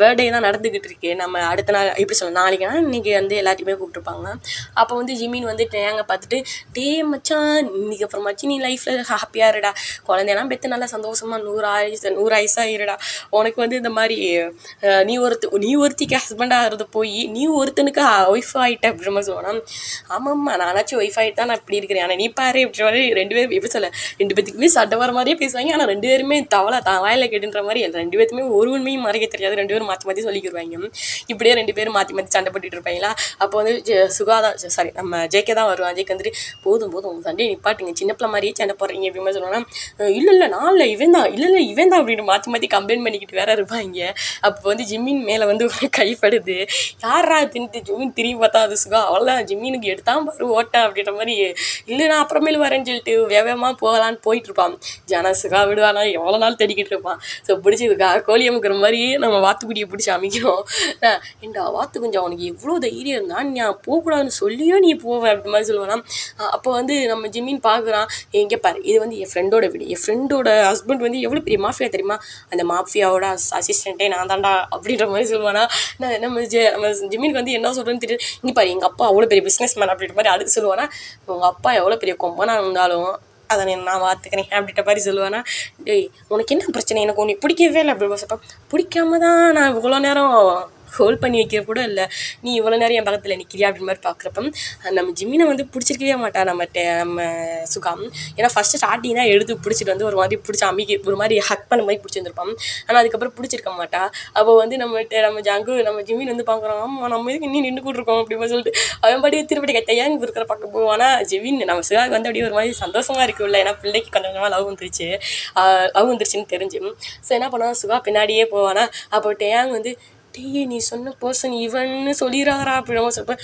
பர்த்டே தான் நடந்துக்கிட்டு இருக்கு. நம்ம அடுத்த நாள் எப்படி சொல்லலாம் நாளைக்குனா இன்றைக்கி வந்து எல்லாத்தையுமே கூப்பிட்ருப்பாங்க அப்போ வந்து ஜிம்மின் வந்து டேங்கை பார்த்துட்டு டே மச்சான் இன்னைக்கு அப்புறமாச்சு நீ லைஃப்பில் ஹாப்பியாக இருடா. குழந்தையெல்லாம் பெற்று நல்லா சந்தோஷமாக நூறு ஆயுசு நூறு ஆயுசாக இருடா. உனக்கு வந்து இந்த மாதிரி நீ ஒருத்த நீ ஒருத்திக்கு ஹஸ்பண்டாக ஆகிறது போய் நீ ஒருத்தனுக்கு ஒய்ஃப் ஆகிட்ட அப்படின்ற மாதிரி ஆமாம்மா நானாச்சும் ஒய்ஃப் ஆகிட்டு தான் நான் இப்படி இருக்கிறேன். ஆனால் நீ பாரு இப்படி மாதிரி ரெண்டு பேரும் எப்படி சொல்ல ரெண்டு பேத்துக்குமே சட்டை வர மாதிரியே பேசுவாங்க. ஆனால் ரெண்டு பேருமே தவளை தான். வாயில் கேட்டுன்ற மாதிரி ரெண்டு பேத்துமே ஒரு உண்மையும் மறைக்க தெரியாது. ரெண்டு பேரும் மாற்றி மாற்றி சொல்லிக்கிடுவாங்க இப்படியே ரெண்டு பேரும் மாற்றி மாற்றி சண்டை போட்டுட்டு இருப்பாங்களா? அப்போ வந்து ஜெ- சுகாதா சாரி நம்ம ஜேகே தான் வருவான். ஜேகே வந்துட்டு போதும் போதும் உங்கள் சண்டையை நிப்பாட்டுங்க. சின்ன பிள்ளை மாதிரியே சண்டை போடுறீங்க. அப்படின்னு சொல்லுவாங்கன்னா இல்லை இல்லை நான் இவன் தான் இல்லை இல்லை இவன் தான் அப்படின்னு மாற்றி மாற்றி கம்ப்ளைண்ட் பண்ணிக்கிட்டு வேற இருப்பாங்க. அப்போ வந்து ஜிம்மின் மேலே வந்து ஒரு கைப்படுது யாரா தின்ட்டு ஜிம்மின் திரும்பி பார்த்தா அது சுகா அவ்வளோதான் ஜிம்மினுக்கு எடுத்தான் பாரு ஓட்டா அப்படின்ற மாதிரி. இல்லை நான் அப்புறமேல் வரேன்னு சொல்லிட்டு வேகமாக போகலான்னு போயிட்டு இருப்பான். ஜனா சுகா விடுவானா எவ்வளோ நாள் தேடிக்கிட்டு இருப்பான். ஸோ பிடிச்சி இதுக்கா கோழி அமுக்கிற மாதிரி நம்ம வாத்துக்குடியை பிடிச்சி அமைக்கிறோம். என்டா வாத்து கொஞ்சம் அவனுக்கு எவ்வளோ தைரியம் இருந்தான் நான் போகக்கூடாதுன்னு சொல்லியோ நீ போவ அப்படி மாதிரி சொல்லுவானா. அப்போ வந்து நம்ம ஜிம்மின் பார்க்குறான் எங்கே பாரு இது வந்து என் ஃப்ரெண்டோட வீடு. என் ஃப்ரெண்டோட ஹஸ்பண்ட் வந்து எவ்வளோ பெரிய மாஃபியா தெரியுமா? அந்த மாஃபியாவோட அசிஸ்டண்ட்டே நான் தான்டா அப்படின்ற மாதிரி சொல்லுவானா. நான் நம்ம ஜெ நம்ம ஜிம்மினுக்கு வந்து என்ன சொல்கிறேன்னு தெரியல. இங்கே பாரு எங்கள் அப்பா அவ்வளோ பெரிய பிஸ்னஸ் மேன் அப்படின்ற மாதிரி அடுத்து சொல்லுவானா. உங்கள் அப்பா எவ்வளோ பெரிய கொம்பனாக இருந்தாலும் அதை நான் பார்த்துக்கிறேன் அப்படின்ற மாதிரி சொல்லுவேன்னா டேய் உனக்கு என்ன பிரச்சனை? எனக்கு உனக்கு பிடிக்கவே இல்லை அப்படி சொல்லுப்பா பிடிக்காம தான் நான் இவ்வளோ நேரம் ஹோல்ட் பண்ணி வைக்கிற கூட இல்லை. நீ இவ்வளோ நேரம் என் பக்கத்தில் நிற்கிறியா அப்படின்னு மாதிரி பார்க்குறப்ப நம்ம ஜிம்மினை வந்து பிடிச்சிருக்கவே மாட்டா நம்ம டே நம்ம சுகம். ஏன்னா ஃபஸ்ட்டு ஸ்டார்டிங் தான் எடுத்து பிடிச்சிட்டு வந்து ஒரு மாதிரி பிடிச்சி அமைக்கி ஒரு மாதிரி ஹக் பண்ண மாதிரி பிடிச்சிருந்துருப்பான் ஆனால் அதுக்கப்புறம் பிடிச்சிருக்க மாட்டா. அப்போ வந்து நம்ம நம்ம ஜங்கு நம்ம ஜிம்மின் வந்து பார்க்குறோம் ஆமாம் நம்ம இதுக்கு இன்னும் நின்று கூட்டிருக்கோம் அப்படின்னு சொல்லிட்டு அவன் பாடி திருப்பி கைத்தையாங்க இருக்கிற பக்கம் போவானா ஜெவின் நம்ம சிவாக்கு வந்து அப்படியே ஒரு மாதிரி சந்தோஷமா இருக்குல்ல ஏன்னா பிள்ளைக்கு கொஞ்சம் கொஞ்சமாக லவ் வந்துருச்சு லவ் வந்துருச்சுன்னு தெரிஞ்சு. ஸோ என்ன பண்ணுவான்? சுகா பின்னாடியே போவானா. அப்போ டேயாங் வந்து டேய் நீ சொன்ன பர்சன் இவன்னு சொல்லிடுறாரா அப்படின்னு சொல்லுவேன்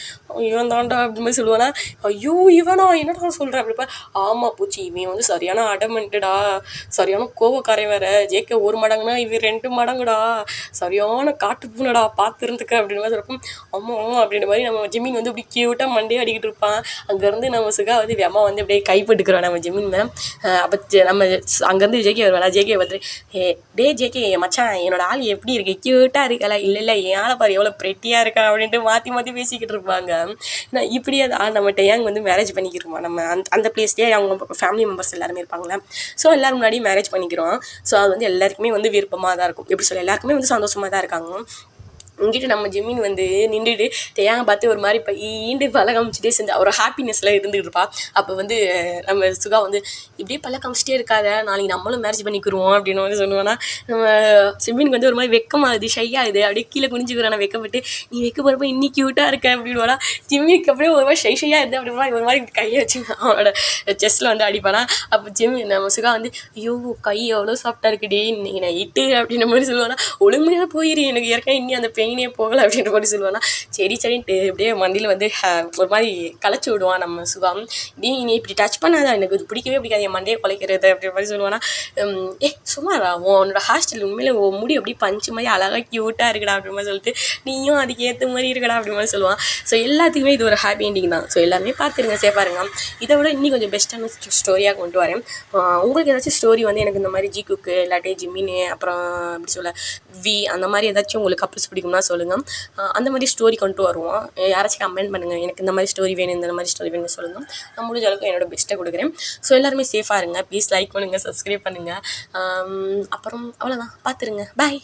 இவன் தாண்டா அப்படின்னு மாதிரி சொல்லுவானா? ஐயோ இவனா? என்னடா சொல்கிற அப்படிப்பா ஆமாம் பூச்சி இவன் வந்து சரியான அடமெண்ட்டுடா சரியான கோவக்காரன் வேற. ஜேகே ஒரு மடங்குனா இவன் ரெண்டு மடங்குடா. சரியான காட்டு பூனடா பார்த்துருந்துக்க அப்படின்னு மாதிரி சொல்லிப்போம் அம்மா அப்படின்ற மாதிரி நம்ம ஜிமின் வந்து இப்படி கியூட்டாக மண்டே அடிக்கிட்டு இருப்பான். அங்கேருந்து நம்ம சுகா வந்து அம்மா வந்து அப்படியே கைப்பட்டுக்கிறோம் நம்ம ஜிமின் மேம் அப்போ நம்ம அங்கேருந்து ஜேகே வருவாளா ஜேகே பார்த்து ஏ டே ஜேகே மச்சான் என்னோட ஆள் எப்படி இருக்கு? க்யூட்டாக இருக்கல? இல்லை இல்லை ஏன் பாரு எவ்வளோ பிரெட்டியாக இருக்கா அப்படின்ட்டு மாற்றி மாற்றி பேசிக்கிட்டு இருப்பாங்க. நான் இப்படியே அது ஆள் நம்மகிட்ட ஏன் வந்து மேரேஜ் பண்ணிக்கிறோமா? நம்ம அந்த அந்த பிளேஸ்லேயே அவங்க ஃபேமிலி மெம்பர்ஸ் எல்லாருமே இருப்பாங்களே ஸோ எல்லோரும் முன்னாடி மேரேஜ் பண்ணிக்கிறோம். ஸோ அது வந்து எல்லாருக்குமே வந்து விருப்பமாக தான் இருக்கும். எப்படி சொல்ல எல்லாருக்குமே வந்து சந்தோஷமாக தான் இருக்காங்க. இங்கிட்டு நம்ம ஜிம்மின் வந்து நின்றுட்டு தெரியாம பார்த்து ஒரு மாதிரி இப்போ ஈண்டு பல காமிச்சிட்டே செஞ்சு அவர் ஹாப்பினஸ்ல இருந்துகிட்டு இருப்பா அப்போ வந்து நம்ம சுகா வந்து இப்படியே பல காமிச்சிட்டே இருக்காத நாளைக்கு நம்மளும் மேரேஜ் பண்ணிக்கிருவோம் அப்படின்னு வந்து சொல்லுவானா. நம்ம ஜிம்மினுக்கு வந்து ஒரு மாதிரி வெக்கமாகுது ஷையாகுது. அப்படியே கீழே குனிஞ்சுக்கிறான் வெக்கப்பட்டு நீ வைக்க போகிறப்ப இன்னி க்யூட்டாக இருக்க அப்படின்வானா ஜிம்மிக்கு அப்படியே ஒரு மாதிரி ஷை ஷையாக இருந்து அப்படி ஒரு மாதிரி கையை வச்சு அவனோட செஸ்ட்டில் வந்து அடிப்பானா. அப்போ ஜிம் நம்ம சுகா வந்து ஐயோ கை எவ்வளோ சாஃப்டாக இருக்குடி இன்னைக்கு நான் இட்டு அப்படின்ற மாதிரி சொல்லுவானா. ஒழுங்குமையாக போயிரு எனக்கு ஏற்கனவே இன்னி அந்த பெயின் போகலை அப்படின்ற மாதிரி சொல்லுவேன்னா சரி சரின்ட்டு அப்படியே மண்டியில் வந்து ஒரு மாதிரி களைச்சி விடுவான் நம்ம சுகம் நீ நீ இப்படி டச் பண்ணாத எனக்கு இது பிடிக்கவே பிடிக்காது என் மண்டையை குலைக்கிறது அப்படின்ற மாதிரி சொல்லுவானா. ஏ சும்மாடா உன்னோட ஹாஸ்டல் உண்மையில உன் முடி அப்படியே பஞ்சு மாதிரி அழகாக க்யூட்டாக இருக்குடா அப்படின்ற மாதிரி சொல்லிட்டு நீயும் அதுக்கு ஏற்ற மாதிரி இருக்கடா அப்படின்ற மாதிரி சொல்லுவான். ஸோ எல்லாத்துக்குமே இது ஒரு ஹாப்பி எண்டிங் தான். ஸோ எல்லாருமே பார்த்துருங்க சேஃபாக பாருங்க. இதை விட இன்னும் கொஞ்சம் பெஸ்ட்டான ஸ்டோரியாக கொண்டு வரேன். உங்களுக்கு ஏதாச்சும் ஸ்டோரி வந்து எனக்கு இந்த மாதிரி ஜி குக்கு இல்லாட்டி ஜிம்மின்னு அப்புறம் எப்படி சொல்ல வி அந்த மாதிரி ஏதாச்சும் உங்களுக்கு கப்பல்ஸ் பிடிக்கும்னா சொல்லுங்கள் அந்த மாதிரி ஸ்டோரி கொண்டு வருவோம். யாராச்சும் கமெண்ட் பண்ணுங்கள் எனக்கு இந்த மாதிரி ஸ்டோரி வேணும் இந்த மாதிரி ஸ்டோரி வேணும்னு சொல்லுங்கள் நான் முடிஞ்ச அளவுக்கு என்னோட பெஸ்ட்டை கொடுக்குறேன். ஸோ எல்லாருமே சேஃபாக இருங்க. ப்ளீஸ் லைக் பண்ணுங்கள் சப்ஸ்கிரைப் பண்ணுங்கள் அப்புறம் அவ்வளோதான் பார்த்துருங்க பாய்